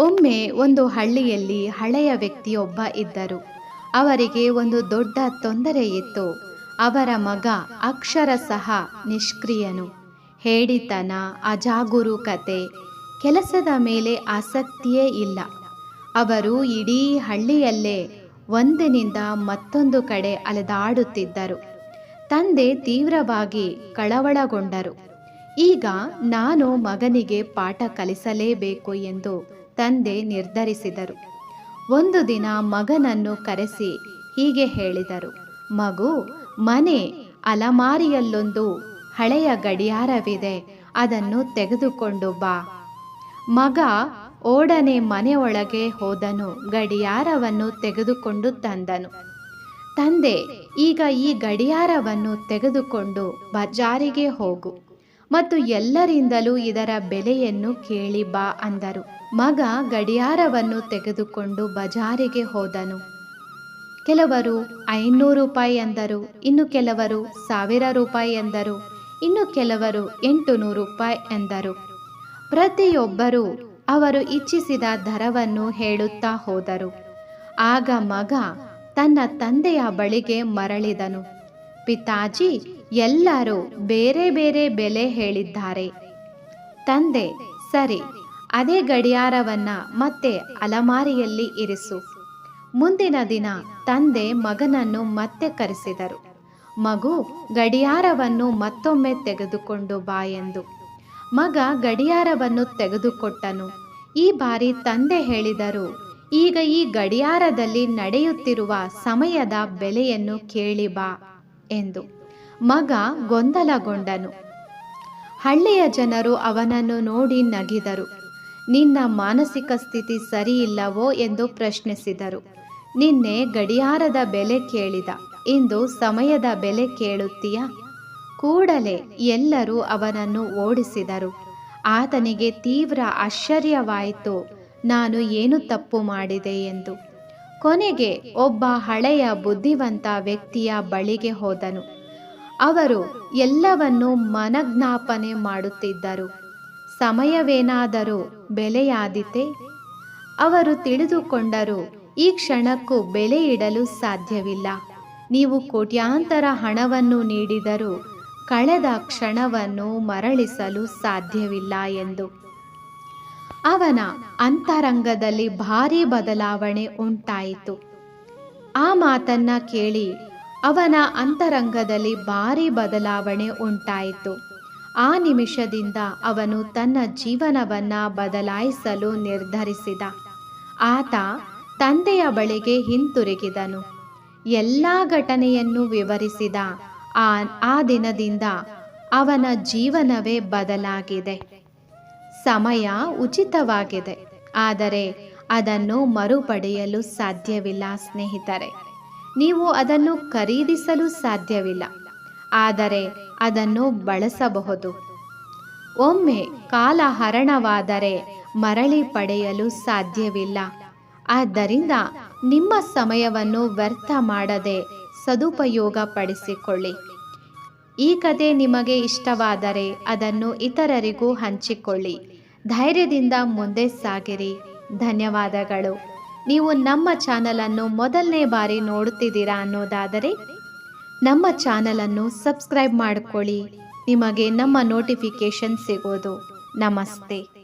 ಒಮ್ಮೆ ಒಂದು ಹಳ್ಳಿಯಲ್ಲಿ ಹಳೆಯ ವ್ಯಕ್ತಿಯೊಬ್ಬ ಇದ್ದರು. ಅವರಿಗೆ ಒಂದು ದೊಡ್ಡ ತೊಂದರೆ ಇತ್ತು. ಅವರ ಮಗ ಅಕ್ಷರ ಸಹ ನಿಷ್ಕ್ರಿಯನು. ಹೇಡಿತನ ಅಜಾಗರೂಕತೆ, ಕೆಲಸದ ಮೇಲೆ ಆಸಕ್ತಿಯೇ ಇಲ್ಲ. ಅವರು ಇಡೀ ಹಳ್ಳಿಯಲ್ಲೇ ಒಂದಿನಿಂದ ಮತ್ತೊಂದು ಕಡೆ ಅಲೆದಾಡುತ್ತಿದ್ದರು. ತಂದೆ ತೀವ್ರವಾಗಿ ಕಳವಳಗೊಂಡರು. ಈಗ ನಾನು ಮಗನಿಗೆ ಪಾಠ ಕಲಿಸಲೇಬೇಕು ಎಂದು ತಂದೆ ನಿರ್ಧರಿಸಿದರು. ಒಂದು ದಿನ ಮಗನನ್ನು ಕರೆಸಿ ಹೀಗೆ ಹೇಳಿದರು. ಮಗು, ಮನೆ ಅಲಮಾರಿಯಲ್ಲೊಂದು ಹಳೆಯ ಗಡಿಯಾರವಿದೆ, ಅದನ್ನು ತೆಗೆದುಕೊಂಡು ಬಾ. ಮಗ ಓಡನೆ ಮನೆಯೊಳಗೆ ಹೋದನು, ಗಡಿಯಾರವನ್ನು ತೆಗೆದುಕೊಂಡು ತಂದನು. ತಂದೆ, ಈಗ ಈ ಗಡಿಯಾರವನ್ನು ತೆಗೆದುಕೊಂಡು ಬಜಾರಿಗೆ ಹೋಗು. ಮತ್ತು ಎಲ್ಲರಿಂದಲೂ ಇದರ ಬೆಲೆಯನ್ನು ಕೇಳಿ ಬಾ ಅಂದರು. ಮಗ ಗಡಿಯಾರವನ್ನು ತೆಗೆದುಕೊಂಡು ಬಜಾರಿಗೆ ಹೋದನು. ಕೆಲವರು ಐನೂರು ರೂಪಾಯಿ ಎಂದರು ಇನ್ನು ಕೆಲವರು ಸಾವಿರ ರೂಪಾಯಿ ಎಂದರು ಇನ್ನು ಕೆಲವರು ಎಂಟು ನೂರು ರೂಪಾಯಿ ಎಂದರು ಪ್ರತಿಯೊಬ್ಬರೂ ಅವರು ಇಚ್ಛಿಸಿದ ದರವನ್ನು ಹೇಳುತ್ತಾ ಹೋದರು. ಆಗ ಮಗ ತನ್ನ ತಂದೆಯ ಬಳಿಗೆ ಮರಳಿದನು. ಪಿತಾಜಿ ಎಲ್ಲರೂ ಬೇರೆ ಬೇರೆ ಬೆಲೆ ಹೇಳಿದ್ದಾರೆ. ತಂದೆ, ಸರಿ, ಅದೇ ಗಡಿಯಾರವನ್ನ ಮತ್ತೆ ಅಲಮಾರಿಯಲ್ಲಿ ಇರಿಸು. ಮುಂದಿನ ದಿನ ತಂದೆ ಮಗನನ್ನು ಮತ್ತೆ ಕರೆಸಿದರು. ಮಗು, ಗಡಿಯಾರವನ್ನು ಮತ್ತೊಮ್ಮೆ ತೆಗೆದುಕೊಂಡು ಬಾ ಎಂದು. ಮಗ ಗಡಿಯಾರವನ್ನು ತೆಗೆದುಕೊಟ್ಟನು. ಈ ಬಾರಿ ತಂದೆ ಹೇಳಿದರು, ಈಗ ಈ ಗಡಿಯಾರದಲ್ಲಿ ನಡೆಯುತ್ತಿರುವ ಸಮಯದ ಬೆಲೆಯನ್ನು ಕೇಳಿ ಬಾ. ಎಂದು. ಮಗ ಗೊಂದಲಗೊಂಡನು. ಹಳ್ಳಿಯ ಜನರು ಅವನನ್ನು ನೋಡಿ ನಗಿದರು. ನಿನ್ನ ಮಾನಸಿಕ ಸ್ಥಿತಿ ಸರಿಯಿಲ್ಲವೋ ಎಂದು ಪ್ರಶ್ನಿಸಿದರು. ನಿನ್ನೆ ಗಡಿಯಾರದ ಬೆಲೆ ಕೇಳಿದ. ಇಂದು ಸಮಯದ ಬೆಲೆ ಕೇಳುತ್ತೀಯಾ? ಕೂಡಲೇ ಎಲ್ಲರೂ ಅವನನ್ನು ಓಡಿಸಿದರು. ಆತನಿಗೆ ತೀವ್ರ ಆಶ್ಚರ್ಯವಾಯಿತು. ನಾನು ಏನು ತಪ್ಪು ಮಾಡಿದೆ ಎಂದು. ಕೊನೆಗೆ ಒಬ್ಬ ಹಳೆಯ ಬುದ್ಧಿವಂತ ವ್ಯಕ್ತಿಯ ಬಳಿಗೆ ಹೋದನು. ಅವರು ಎಲ್ಲವನ್ನೂ ಮನಜ್ಞಾಪನೆ ಮಾಡುತ್ತಿದ್ದರು. ಸಮಯವೇನಾದರೂ ಬೆಲೆಯಾದಿತೆ? ಅವರು ತಿಳಿದುಕೊಂಡರು, ಈ ಕ್ಷಣಕ್ಕೂ ಬೆಲೆ ಇಡಲು ಸಾಧ್ಯವಿಲ್ಲ. ನೀವು ಕೋಟ್ಯಾಂತರ ಹಣವನ್ನು ನೀಡಿದರೂ ಕಳೆದ ಕ್ಷಣವನ್ನು ಮರಳಿಸಲು ಸಾಧ್ಯವಿಲ್ಲ ಎಂದು. ಅವನ ಅಂತರಂಗದಲ್ಲಿ ಭಾರಿ ಬದಲಾವಣೆ ಉಂಟಾಯಿತು. ಆ ಮಾತನ್ನ ಕೇಳಿ ಅವನ ಅಂತರಂಗದಲ್ಲಿ ಭಾರಿ ಬದಲಾವಣೆ ಉಂಟಾಯಿತು. ಆ ನಿಮಿಷದಿಂದ ಅವನು ತನ್ನ ಜೀವನವನ್ನ ಬದಲಾಯಿಸಲು ನಿರ್ಧರಿಸಿದ. ಆತ ತಂದೆಯ ಬಳಿಗೆ ಹಿಂತಿರುಗಿದನು. ಎಲ್ಲ ಘಟನೆಯನ್ನು ವಿವರಿಸಿದ ಆ ಆ ದಿನದಿಂದ ಅವನ ಜೀವನವೇ ಬದಲಾಗಿದೆ. ಸಮಯ ಉಚಿತವಾಗಿದೆ. ಆದರೆ ಅದನ್ನು ಮರುಪಡೆಯಲು ಸಾಧ್ಯವಿಲ್ಲ ಸ್ನೇಹಿತರೆ. ನೀವು ಅದನ್ನು ಖರೀದಿಸಲು ಸಾಧ್ಯವಿಲ್ಲ. ಆದರೆ ಅದನ್ನು ಬಳಸಬಹುದು. ಒಮ್ಮೆ ಕಾಲ ಹರಣವಾದರೆ ಮರಳಿ ಪಡೆಯಲು ಸಾಧ್ಯವಿಲ್ಲ. ಆದ್ದರಿಂದ ನಿಮ್ಮ ಸಮಯವನ್ನು ವ್ಯರ್ಥ ಮಾಡದೆ ಸದುಪಯೋಗ ಪಡಿಸಿಕೊಳ್ಳಿ ಈ ಕತೆ ನಿಮಗೆ ಇಷ್ಟವಾದರೆ ಅದನ್ನು ಇತರರಿಗೂ ಹಂಚಿಕೊಳ್ಳಿ. ಧೈರ್ಯದಿಂದ ಮುಂದೆ ಸಾಗಿರಿ. ಧನ್ಯವಾದಗಳು. ನೀವು ನಮ್ಮ ಚಾನಲನ್ನು ಮೊದಲನೇ ಬಾರಿ ನೋಡುತ್ತಿದ್ದೀರಾ ಅನ್ನೋದಾದರೆ, ನಮ್ಮ ಚಾನಲನ್ನು ಸಬ್ಸ್ಕ್ರೈಬ್ ಮಾಡಿಕೊಳ್ಳಿ. ನಿಮಗೆ ನಮ್ಮ ನೋಟಿಫಿಕೇಶನ್ ಸಿಗೋದು. ನಮಸ್ತೆ.